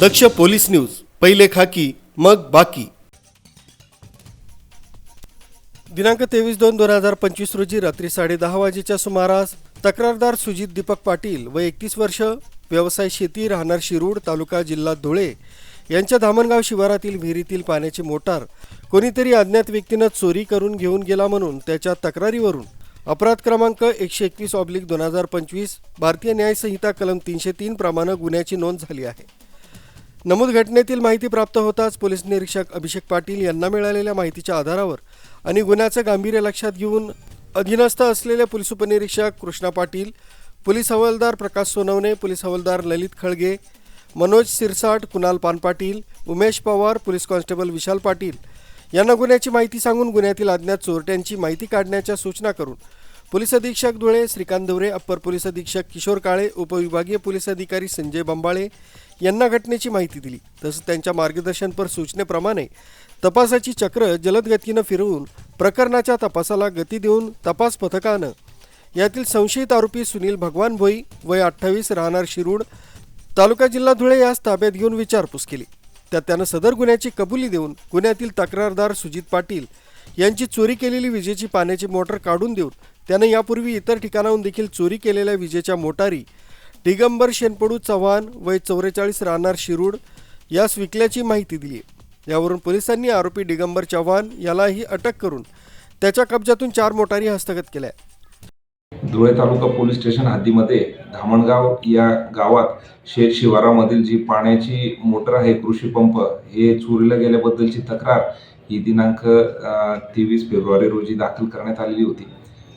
दक्ष police news पहिले खाकी मग बाकी. दिनांक तेवीस दोन दोन हजार पंचवीस रोजी रात्री साडेदहा वाजेच्या सुमारास तक्रारदार सुजित दीपक पाटील व एकतीस वर्ष व्यवसाय शेती राहणार शिरूड तालुका जिल्हा धुळे यांच्या धामणगाव शिवारातील विहिरीतील पाण्याची मोटार कोणीतरी अज्ञात व्यक्तीनं चोरी करून घेऊन गेला म्हणून त्याच्या तक्रारीवरून अपराध क्रमांक एकशे एकवीस ऑब्लिक दोन हजार पंचवीस भारतीय न्यायसंहिता कलम तीनशे तीन प्रमाणे गुन्ह्याची नोंद झाली आहे. नमूद घटनेतील माहिती प्राप्त होताच पोलीस निरीक्षक अभिषेक पाटील यांना मिळालेल्या माहितीच्या आधारावर आणि गुन्ह्याचं गांभीर्य लक्षात घेऊन अधीनस्थ असलेले पोलीस उपनिरीक्षक कृष्णा पाटील पोलीस हवालदार प्रकाश सोनवणे पोलीस हवालदार ललित खळगे मनोज सिरसाट कुणाल पानपाटील उमेश पवार पोलीस कॉन्स्टेबल विशाल पाटील यांना गुन्ह्याची माहिती सांगून गुन्ह्यातील अज्ञात चोरट्यांची माहिती काढण्याच्या सूचना करून पोलीस अधीक्षक धुळे श्रीकांत धवरे अप्पर पोलीस अधीक्षक किशोर काळे उपविभागीय पोलीस अधिकारी संजय बंबाळे यांना घटनेची माहिती दिली. तसंच त्यांच्या मार्गदर्शनपर सूचनेप्रमाणे तपासाची चक्र जलद गतीनं फिरवून प्रकरणाच्या तपासाला गती देऊन तपास पथकानं यातील संशयित आरोपी सुनील भगवान भोई वय अठ्ठावीस राहणार शिरूड तालुका जिल्हा धुळे यास ताब्यात घेऊन विचारपूस केली. त्यात त्यानं सदर गुन्ह्याची कबुली देऊन गुन्ह्यातील तक्रारदार सुजित पाटील यांची चोरी केलेली विजेची पाण्याची मोटर काढून देऊन त्यानं यापूर्वी इतर ठिकाणाहून देखील चोरी केलेल्या विजेच्या मोटारी दिगंबर शेनपडू चव्हाण वय चौवेचाळीस राहणार शिरूड यास विकल्याची माहिती दिली. यावरून पोलिसांनी आरोपी दिगंबर चव्हाण यालाही अटक करून त्याच्या कब्जातून चार मोटारी हस्तगत केल्या. धुळे तालुका पोलीस स्टेशन हद्दीमध्ये धामणगाव या गावात शेत शिवारामधील जी पाण्याची मोटर आहे कृषी पंप हे चोरीला गेल्याबद्दलची तक्रार ही दिनांक तेवीस फेब्रुवारी रोजी दाखल करण्यात आलेली होती.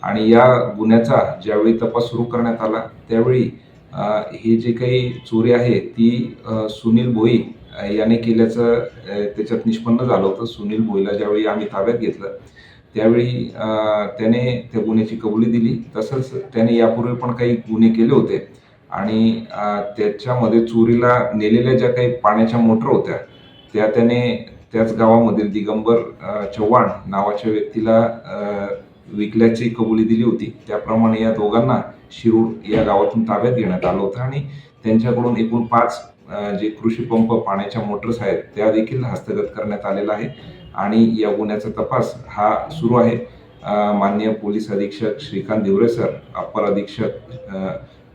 आणि या गुन्ह्याचा ज्यावेळी तपास सुरू करण्यात आला त्यावेळी ही जी काही चोरी आहे ती सुनील भोई याने केल्याचं त्याच्यात निष्पन्न झालं होतं. सुनील भोईला ज्यावेळी आम्ही ताब्यात घेतलं त्यावेळी त्याने त्या गुन्ह्याची कबुली दिली. तसंच त्याने यापूर्वी पण काही गुन्हे केले होते आणि त्याच्यामध्ये चोरीला नेलेल्या ज्या काही पाण्याच्या मोटर होत्या त्या त्याने त्याच गावामधील दिगंबर चव्हाण नावाच्या व्यक्तीला विकल्याची कबुली दिली होती. त्याप्रमाणे या दोघांना शिरूर या गावातून ताब्यात घेण्यात आलं होतं आणि त्यांच्याकडून एकूण पाच जे कृषी पंप पाण्याच्या मोटर्स आहेत त्या देखील हस्तगत करण्यात आलेला आहे. आणि या गुन्ह्याचा तपास हा सुरू आहे. मान्य माननीय पोलीस अधीक्षक श्रीकांत दिवरे सर अप्पर अधीक्षक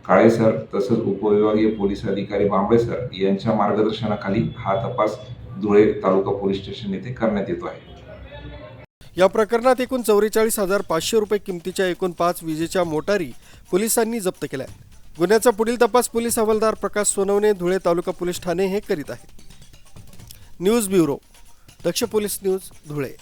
काळे सर तसंच उपविभागीय पोलीस अधिकारी बांबळे सर यांच्या मार्गदर्शनाखाली हा तपास धुळे तालुका पोलीस स्टेशन येथे करण्यात येतो आहे. या प्रकरणात एकूण चौवेचाळीस हजार पाचशे रुपये किमतीच्या एकूण पाच विजेच्या मोटारी पोलिसांनी जप्त केल्या गुन्ह्याचा पुढील तपास पोलीस हवालदार प्रकाश सोनवणे धुळे तालुका पोलीस ठाणे हे करीत आहेत. News bureau Daksh police news Dhule.